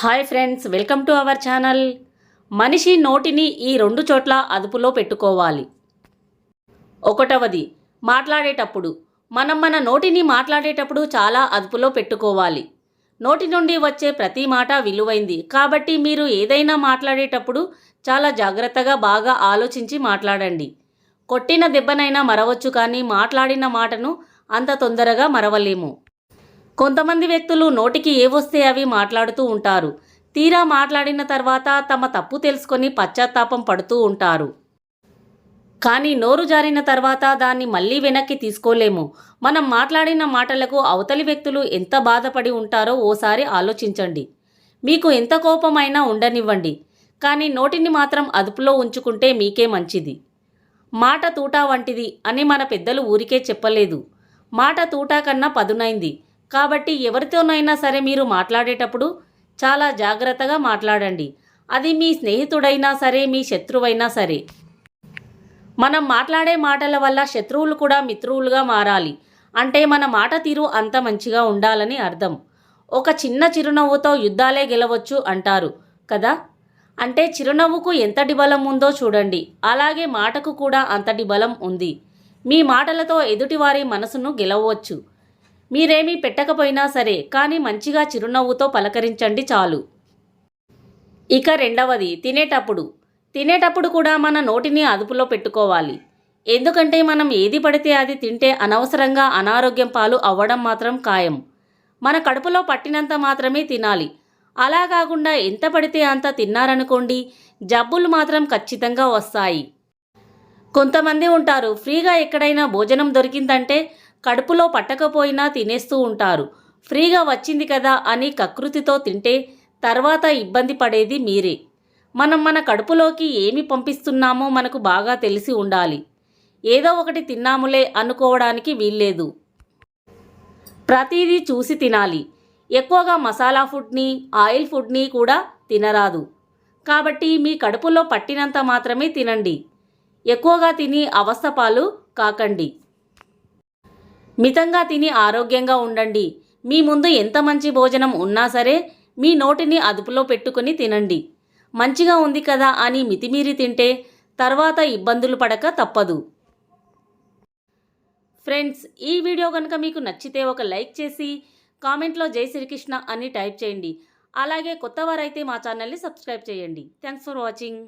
Hi friends welcome to our channel. మనిషి నోటిని ఈ రెండు చోట్ల అదుపులో పెట్టుకోవాలి. ఒకటవది మాట్లాడేటప్పుడు. మనం మన నోటిని మాట్లాడేటప్పుడు చాలా అదుపులో పెట్టుకోవాలి. నోటి నుండి వచ్చే ప్రతి మాట విలువైంది. కాబట్టి మీరు ఏదైనా మాట్లాడేటప్పుడు చాలా జాగ్రత్తగా బాగా ఆలోచించి మాట్లాడండి. కొట్టిన దెబ్బనైనా మరవచ్చు కానీ మాట్లాడిన మాటను అంత తొందరగా మరవలేము. కొంతమంది వ్యక్తులు నోటికి ఏవొస్తే అవి మాట్లాడుతూ ఉంటారు. తీరా మాట్లాడిన తర్వాత తమ తప్పు తెలుసుకొని పశ్చాత్తాపం పడుతూ ఉంటారు. కానీ నోరు జారిన తర్వాత దాన్ని మళ్ళీ వెనక్కి తీసుకోలేము. మనం మాట్లాడిన మాటలకు అవతలి వ్యక్తులు ఎంత బాధపడి ఉంటారో ఓసారి ఆలోచించండి. మీకు ఎంత కోపమైనా ఉండనివ్వండి. కానీ నోటిని మాత్రం అదుపులో ఉంచుకుంటే మీకే మంచిది. మాట తూటా వంటిది అని మన పెద్దలు ఊరికే చెప్పలేదు. మాట తూటా కన్నా పదునైంది. కాబట్టి ఎవరితోనైనా సరే మీరు మాట్లాడేటప్పుడు చాలా జాగ్రత్తగా మాట్లాడండి. అది మీ స్నేహితుడైనా సరే మీ శత్రువైనా సరే. మనం మాట్లాడే మాటల వల్ల శత్రువులు కూడా మిత్రువులుగా మారాలి. అంటే మన మాట తీరు అంత మంచిగా ఉండాలని అర్థం. ఒక చిన్న చిరునవ్వుతో యుద్ధాలే గెలవచ్చు అంటారు కదా? అంటే చిరునవ్వుకు ఎంతటి బలం ఉందో చూడండి. అలాగే మాటకు కూడా అంతటి బలం ఉంది. మీ మాటలతో ఎదుటివారి మనసును గెలవవచ్చు. మీరేమీ పెట్టకపోయినా సరే కానీ మంచిగా చిరునవ్వుతో పలకరించండి చాలు. ఇక రెండవది తినేటప్పుడు. తినేటప్పుడు కూడా మన నోటిని అదుపులో పెట్టుకోవాలి. ఎందుకంటే మనం ఏది పడితే అది తింటే అనవసరంగా అనారోగ్యం పాలు అవ్వడం మాత్రం ఖాయం. మన కడుపులో పట్టినంత మాత్రమే తినాలి. అలా కాకుండా ఎంత పడితే అంత తిన్నారనుకోండి జబ్బులు మాత్రం ఖచ్చితంగా వస్తాయి. కొంతమంది ఉంటారు ఫ్రీగా ఎక్కడైనా భోజనం దొరికిందంటే కడుపులో పట్టకపోయినా తినేస్తూ ఉంటారు. ఫ్రీగా వచ్చింది కదా అని కకృతితో తింటే తర్వాత ఇబ్బంది పడేది మీరే. మనం మన కడుపులోకి ఏమి పంపిస్తున్నామో మనకు బాగా తెలిసి ఉండాలి. ఏదో ఒకటి తిన్నాములే అనుకోవడానికి వీల్లేదు. ప్రతిదీ చూసి తినాలి. ఎక్కువగా మసాలా ఫుడ్ని ఆయిల్ ఫుడ్ని కూడా తినరాదు. కాబట్టి మీ కడుపులో పట్టినంత మాత్రమే తినండి. ఎక్కువగా తిని అవస్థపాలు కాకండి. మితంగా తిని ఆరోగ్యంగా ఉండండి. మీ ముందు ఎంత మంచి భోజనం ఉన్నా సరే మీ నోటిని అదుపులో పెట్టుకుని తినండి. మంచిగా ఉంది కదా అని మితిమీరి తింటే తర్వాత ఇబ్బందులు పడక తప్పదు. ఫ్రెండ్స్ ఈ వీడియో కనుక మీకు నచ్చితే ఒక లైక్ చేసి కామెంట్లో జై శ్రీకృష్ణ అని టైప్ చేయండి. అలాగే కొత్తవారైతే మా ఛానల్ని సబ్స్క్రైబ్ చేయండి. Thanks for watching.